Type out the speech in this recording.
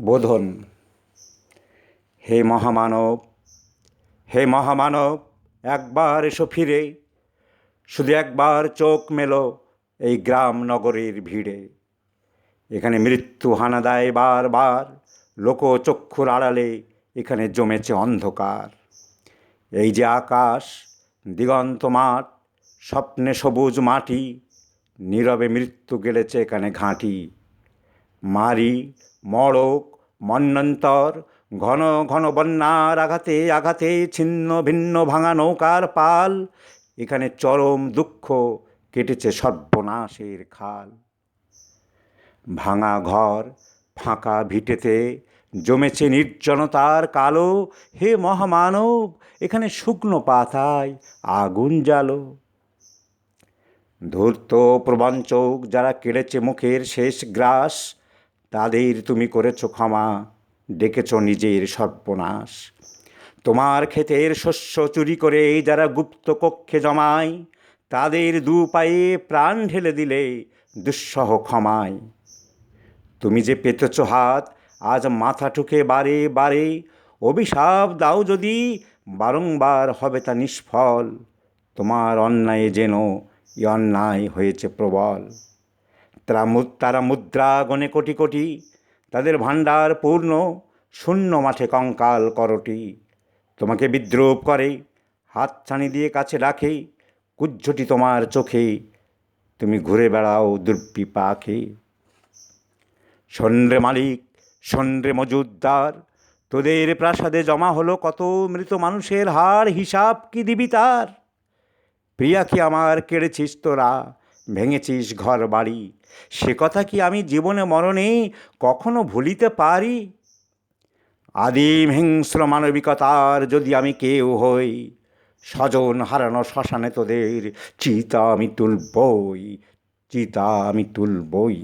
বোধন। হে মহামানব হে মহামানব, একবার এসো ফিরে। শুধু একবার চোখ মেলো এই গ্রাম নগরের ভিড়ে। এখানে মৃত্যু হানা দেয় বারবার, লোকচক্ষুর আড়ালে এখানে জমেছে অন্ধকার। এই যে আকাশ, দিগন্ত মাঠ, স্বপ্নে সবুজ মাটি, নীরবে মৃত্যু গেলেছে এখানে ঘাঁটি। মারি মড়ক মন্বন্তর ঘন ঘন বন্যার আঘাতে আঘাতে ছিন্ন ভিন্ন ভাঙা নৌকার পাল। এখানে চরম দুঃখ কেটেছে সর্বনাশের খাল। ভাঙা ঘর ফাঁকা ভিটেতে জমেছে নির্জনতার কালো। হে মহামানব, এখানে শুকনো পাতায় আগুন জ্বালো। ধূর্ত প্রবঞ্চক যারা কেড়েছে মুখের শেষ গ্রাস তাদের তুমি করেছ ক্ষমা, ডেকেছ নিজের সর্বনাশ। তোমার ক্ষেতের শস্য চুরি করে যারা গুপ্ত কক্ষে জমায়, তাদের দু পায়ে প্রাণ ঢেলে দিলে দুঃসহ ক্ষমায়। তুমি যে পেতেছ হাত, আজ মাথা ঠুকে বারে বারে, অভিশাপ দাও যদি, বারংবার হবে তা নিষ্ফল। তোমার অন্যায় যেন ই অন্যায় হয়েছে প্রবল। তারা তারা মুদ্রা গণে কোটি কোটি, তাদের ভাণ্ডার পূর্ণ, শূন্য মাঠে কঙ্কাল করটি। তোমাকে বিদ্রুপ করে, হাত ছানি দিয়ে কাছে রাখে, কুজ্জটি তোমার চোখে, তুমি ঘুরে বেড়াও দুর্বিপাকে। সন্দ্রে মালিক সন্দ্রে মজুদ্দার, তোদের প্রাসাদে জমা হলো কত মৃত মানুষের হার হিসাব কি দিবি তার? প্রিয়া কি আমার কেড়েছিস তোরা? ভেঙেছিস ঘর বাড়ি। সে কথা কি আমি জীবনে মরণে কখনো ভুলিতে পারি? আদিম হিংস্র মানবিকতার যদি আমি কেউ হই, স্বজন হারানো শ্মশানে তোদের চিতা আমি তুলবই, চিতা আমি তুলবই।